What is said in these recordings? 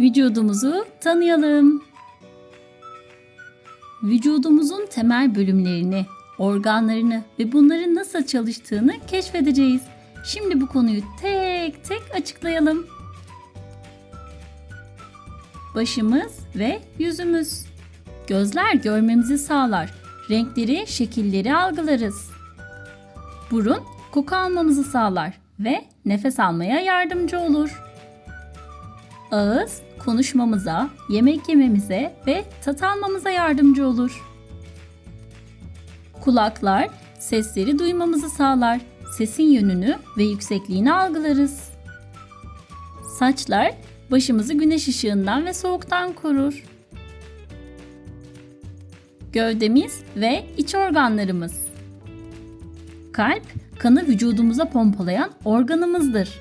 Vücudumuzu tanıyalım. Vücudumuzun temel bölümlerini, organlarını ve bunların nasıl çalıştığını keşfedeceğiz. Şimdi bu konuyu tek tek açıklayalım. Başımız ve yüzümüz. Gözler görmemizi sağlar. Renkleri, şekilleri algılarız. Burun koku almamızı sağlar ve nefes almaya yardımcı olur. Ağız konuşmamıza, yemek yememize ve tat almamıza yardımcı olur. Kulaklar sesleri duymamızı sağlar. Sesin yönünü ve yüksekliğini algılarız. Saçlar başımızı güneş ışığından ve soğuktan korur. Gövdemiz ve iç organlarımız. Kalp kanı vücudumuza pompalayan organımızdır.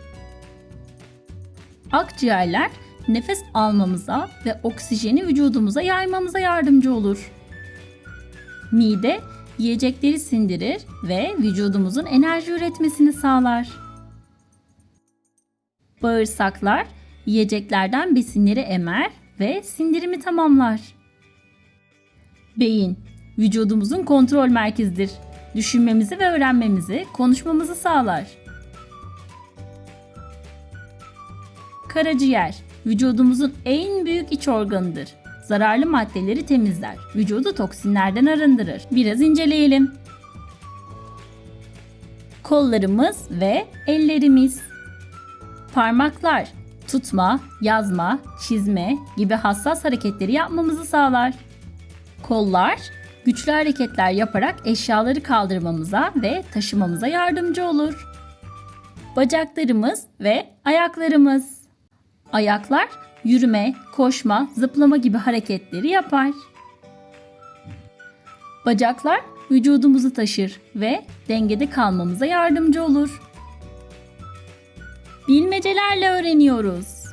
Akciğerler nefes almamıza ve oksijeni vücudumuza yaymamıza yardımcı olur. Mide yiyecekleri sindirir ve vücudumuzun enerji üretmesini sağlar. Bağırsaklar yiyeceklerden besinleri emer ve sindirimi tamamlar. Beyin vücudumuzun kontrol merkezidir. Düşünmemizi ve öğrenmemizi, konuşmamızı sağlar. Karaciğer vücudumuzun en büyük iç organıdır. Zararlı maddeleri temizler. Vücudu toksinlerden arındırır. Biraz inceleyelim. Kollarımız ve ellerimiz. Parmaklar tutma, yazma, çizme gibi hassas hareketleri yapmamızı sağlar. Kollar güçlü hareketler yaparak eşyaları kaldırmamıza ve taşımamıza yardımcı olur. Bacaklarımız ve ayaklarımız. Ayaklar yürüme, koşma, zıplama gibi hareketleri yapar. Bacaklar vücudumuzu taşır ve dengede kalmamıza yardımcı olur. Bilmecelerle öğreniyoruz.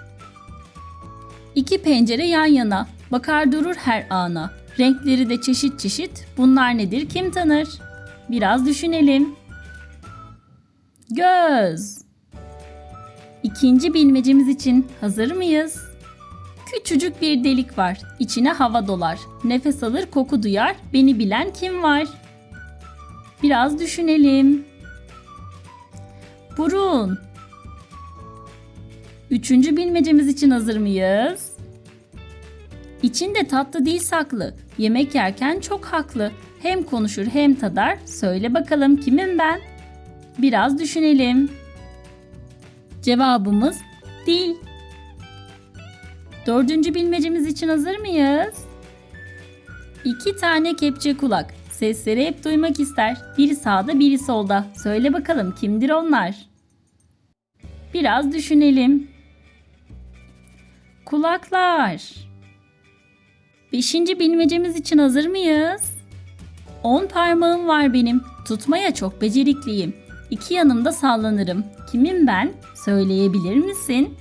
İki pencere yan yana, bakar durur her ana. Renkleri de çeşit çeşit. Bunlar nedir kim tanır? Biraz düşünelim. Göz. İkinci bilmecemiz için hazır mıyız? Küçücük bir delik var. İçine hava dolar. Nefes alır, koku duyar. Beni bilen kim var? Biraz düşünelim. Burun. Üçüncü bilmecemiz için hazır mıyız? İçinde tatlı değil saklı. Yemek yerken çok haklı. Hem konuşur hem tadar. Söyle bakalım kimim ben? Biraz düşünelim. Cevabımız dil. Dördüncü bilmecemiz için hazır mıyız? İki tane kepçe kulak. Sesleri hep duymak ister. Biri sağda biri solda. Söyle bakalım kimdir onlar? Biraz düşünelim. Kulaklar. Beşinci bilmecemiz için hazır mıyız? On parmağım var benim. Tutmaya çok becerikliyim. İki yanımda sallanırım. Kimim ben? Söyleyebilir misin?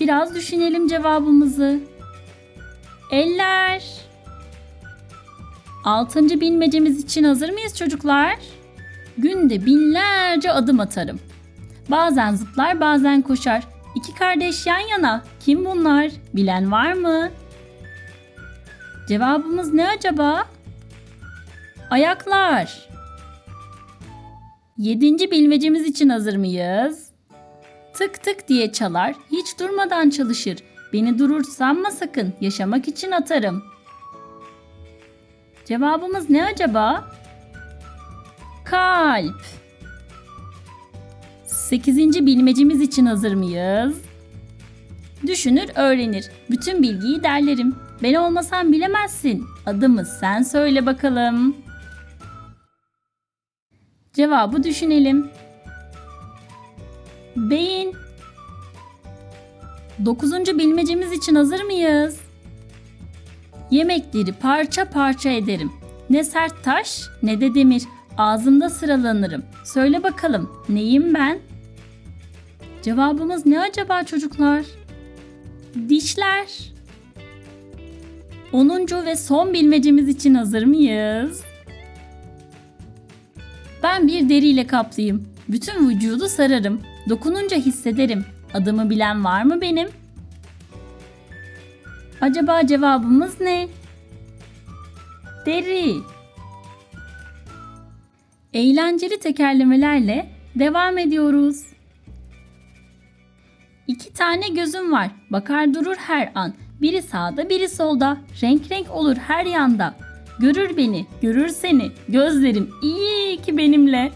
Biraz düşünelim cevabımızı. Eller. Altıncı bilmecemiz için hazır mıyız çocuklar? Günde binlerce adım atarım. Bazen zıplar bazen koşar. İki kardeş yan yana. Kim bunlar? Bilen var mı? Cevabımız ne acaba? Ayaklar. Yedinci bilmecemiz için hazır mıyız? Tık tık diye çalar, hiç durmadan çalışır. Beni durur sanma sakın, yaşamak için atarım. Cevabımız ne acaba? Kalp. Sekizinci bilmecemiz için hazır mıyız? Düşünür, öğrenir. Bütün bilgiyi derlerim. Ben olmasam bilemezsin. Adımı sen söyle bakalım. Cevabı düşünelim. Beyin. Dokuzuncu bilmecemiz için hazır mıyız? Yemekleri parça parça ederim. Ne sert taş ne de demir. Ağzımda sıralanırım. Söyle bakalım neyim ben? Cevabımız ne acaba çocuklar? Dişler. Onuncu ve son bilmecemiz için hazır mıyız? Ben bir deriyle kaplıyım. Bütün vücudu sararım. Dokununca hissederim. Adımı bilen var mı benim? Acaba cevabımız ne? Deri. Eğlenceli tekerlemelerle devam ediyoruz. İki tane gözüm var. Bakar durur her an. Biri sağda, biri solda. Renk renk olur her yanda. Görür beni, görür seni. Gözlerim iyi ki benimle.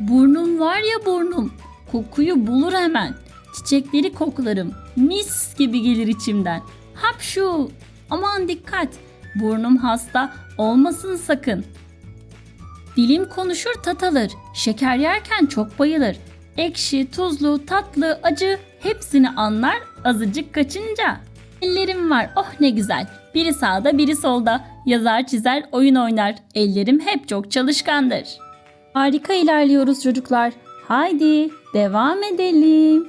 Burnum var ya burnum. Kokuyu bulur hemen. Çiçekleri koklarım. Mis gibi gelir içimden. Hapşu. Aman dikkat. Burnum hasta olmasın sakın. Dilim konuşur tat alır. Şeker yerken çok bayılır. Ekşi, tuzlu, tatlı, acı hepsini anlar azıcık kaçınca. Ellerim var oh ne güzel. Biri sağda biri solda. Yazar çizer oyun oynar. Ellerim hep çok çalışkandır. Harika ilerliyoruz çocuklar. Haydi devam edelim.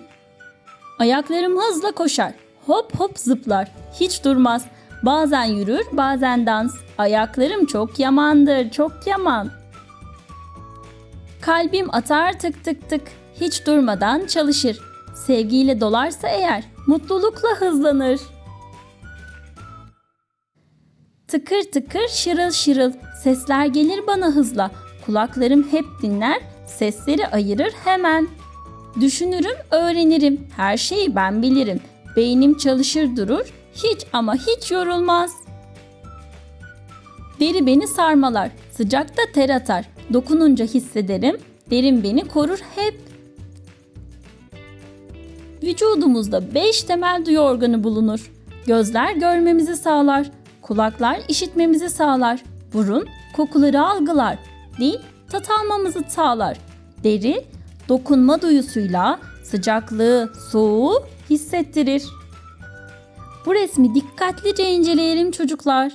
Ayaklarım hızla koşar. Hop hop zıplar. Hiç durmaz. Bazen yürür, bazen dans. Ayaklarım çok yamandır, çok yaman. Kalbim atar tık tık tık. Hiç durmadan çalışır. Sevgiyle dolarsa eğer mutlulukla hızlanır. Tıkır tıkır şırıl şırıl sesler gelir bana hızla. Kulaklarım hep dinler, sesleri ayırır hemen. Düşünürüm, öğrenirim. Her şeyi ben bilirim. Beynim çalışır durur, hiç ama hiç yorulmaz. Deri beni sarmalar, sıcakta ter atar. Dokununca hissederim, derin beni korur hep. Vücudumuzda beş temel duyu organı bulunur. Gözler görmemizi sağlar, kulaklar işitmemizi sağlar, burun kokuları algılar, dil tat almamızı sağlar. Deri dokunma duyusuyla sıcaklığı, soğuğu hissettirir. Bu resmi dikkatlice inceleyelim çocuklar.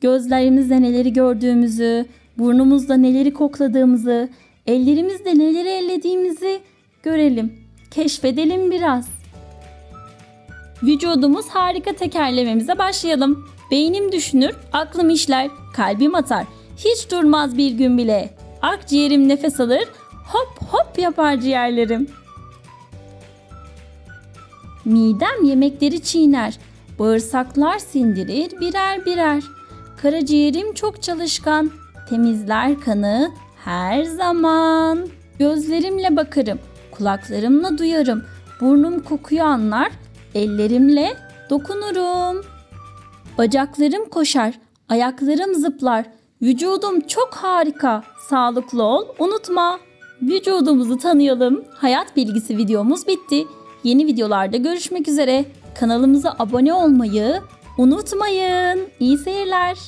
Gözlerimizle neleri gördüğümüzü, burnumuzla neleri kokladığımızı, ellerimizle neleri ellediğimizi görelim. Keşfedelim biraz. Vücudumuz harika tekerlememize başlayalım. Beynim düşünür, aklım işler, kalbim atar. Hiç durmaz bir gün bile. Akciğerim nefes alır, hop hop yapar ciğerlerim. Midem yemekleri çiğner, bağırsaklar sindirir birer birer. Karaciğerim çok çalışkan, temizler kanı her zaman. Gözlerimle bakarım, kulaklarımla duyarım, burnum kokuyu anlar, ellerimle dokunurum. Bacaklarım koşar, ayaklarım zıplar. Vücudum çok harika. Sağlıklı ol, unutma. Vücudumuzu tanıyalım. Hayat bilgisi videomuz bitti. Yeni videolarda görüşmek üzere. Kanalımıza abone olmayı unutmayın. İyi seyirler.